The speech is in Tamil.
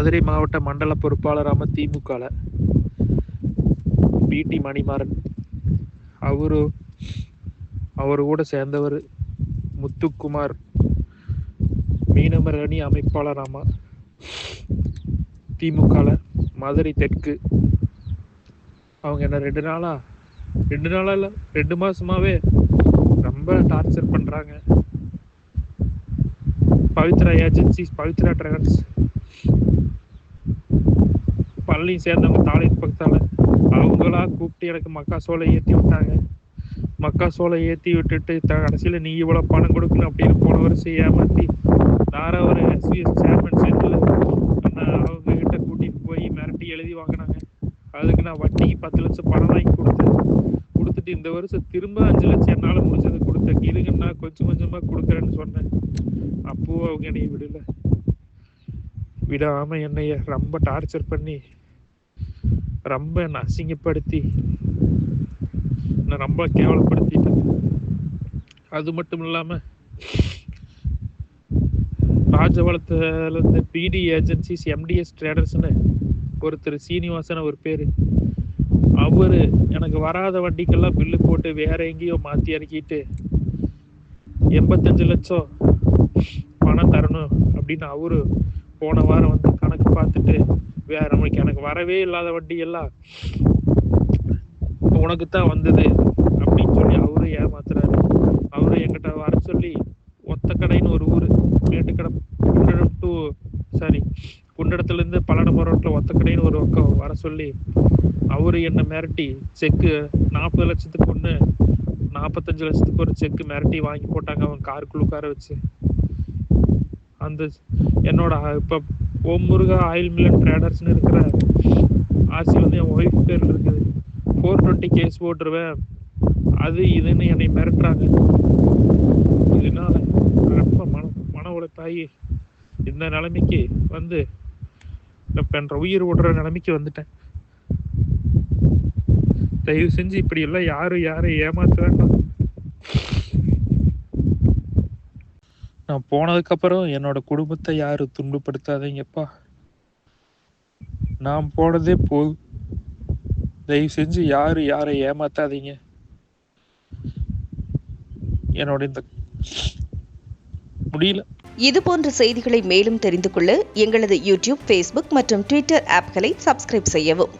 மதுரை மாவட்ட மண்டல பொறுப்பாளராம திமுகல. பிடி மணிமாறன். அவரு அவர் கூட சேர்ந்தவர் முத்துக்குமார். மீனவர் அணி அமைப்பாளராம திமுகல. மதுரை தெற்கு. அவங்க என்ன ரெண்டு நாளா? ரெண்டு நாளா இல்ல ரெண்டு மாசமாவே ரொம்ப டார்ச்சர் பண்றாங்க. பவித்ரா ஏஜென்சிஸ் பவித்ரா டிராவல்ஸ் பள்ளியும் சேர்ந்தவங்க தாலின் பக்கத்தால் அவங்களா கூப்பிட்டு எனக்கு மக்கா சோளை ஏற்றி விட்டாங்க. மக்கா சோளை ஏற்றி விட்டுட்டு த- கடைசியில் நீ இவ்வளோ பணம் கொடுக்கணும் அப்படின்னு போன வருஷம் ஏமாற்றி வேற ஒரு எஸ்விஎஸ் சேர்மன் சேர்ந்து அவங்க கிட்ட கூட்டிட்டு போய் மிரட்டி எழுதி வாங்கினாங்க. அதுக்கு நான் வட்டிக்கு பத்து லட்சம் பணம் வாங்கி கொடுத்தேன். கொடுத்துட்டு இந்த வருஷம் திரும்ப அஞ்சு லட்சம் என்னால் முடிஞ்சதை கொடுத்தேன். இருங்கன்னா கொஞ்சம் கொஞ்சமாக கொடுக்குறேன்னு சொன்னேன். அப்போ அவங்க என்னை விடலை. விடாமல் என்னைய ரொம்ப டார்ச்சர் பண்ணி ரொம்ப என்னை அசிங்கப்படுத்தி என்னை ரொம்ப கேவலப்படுத்திட்டு அது மட்டும் இல்லாம ராஜபாளத்துல இருந்து பிடி ஏஜென்சிஸ் எம்டிஎஸ் ட்ரேடர்ஸ்னு ஒருத்தர் சீனிவாசன் ஒரு பேரு. அவரு எனக்கு வராத வண்டிக்கெல்லாம் பில்லு போட்டு வேற எங்கேயோ மாத்தி இறக்கிட்டு எண்பத்தஞ்சு லட்சம் பணம் தரணும் அப்படின்னு அவரு போன வாரம் வந்து கணக்கு பார்த்துட்டு நம்மளுக்கு எனக்கு வரவே இல்லாத வண்டி எல்லாம் உனக்கு தான் வந்தது அப்படின்னு சொல்லி அவரு ஏமாத்துறாரு. அவரு என்கிட்ட வர சொல்லி ஒத்த கடைன்னு ஒரு ஊரு மேட்டுக்கடை குண்டடம் டு சாரி குண்டடத்துல இருந்து பல்லடம் ஒத்த கடைன்னு ஒரு பக்கம் வர சொல்லி அவரு என்னை மிரட்டி செக்கு நாற்பது லட்சத்துக்கு ஒன்று நாற்பத்தஞ்சு லட்சத்துக்கு ஒரு செக்கு மிரட்டி வாங்கி போட்டாங்க அவன் காருக்குள்ள உட்கார வச்சு. அந்த என்னோட இப்போ ஓம் முருகா ஆயில் மில்லன் ட்ரேடர்ஸ்னு இருக்கிற ஆர்சி வந்து என் ஒய்ஃப் பேர் இருக்குது. ஃபோர் டுவெண்ட்டி கேஸ் போட்டுருவேன். அது இதுன்னு என்னை மிரட்டுறாங்க. இதனால் ரொம்ப மன மன உழைப்பாகி இந்த நிலைமைக்கு வந்து என்ற உயிர் விடுற நிலைமைக்கு வந்துட்டேன். தயவு செஞ்சு இப்படி எல்லாம் யாரும் யாரை ஏமாத்த வேண்டாம் நான் போனதுக்கு அப்புறம் என்னோட குடும்பத்தை யாரும் துன்பப்படுத்தாதீங்கப்பா. நான் போனதே போதும். தயவு செஞ்சு யாரும் யாரை ஏமாத்தாதீங்க. என்னோட இந்த முடியல. இது போன்ற செய்திகளை மேலும் தெரிந்து கொள்ள எங்களது யூடியூப் ஃபேஸ்புக் மற்றும் ட்விட்டர் ஆப்களை சப்ஸ்கிரைப் செய்யவும்.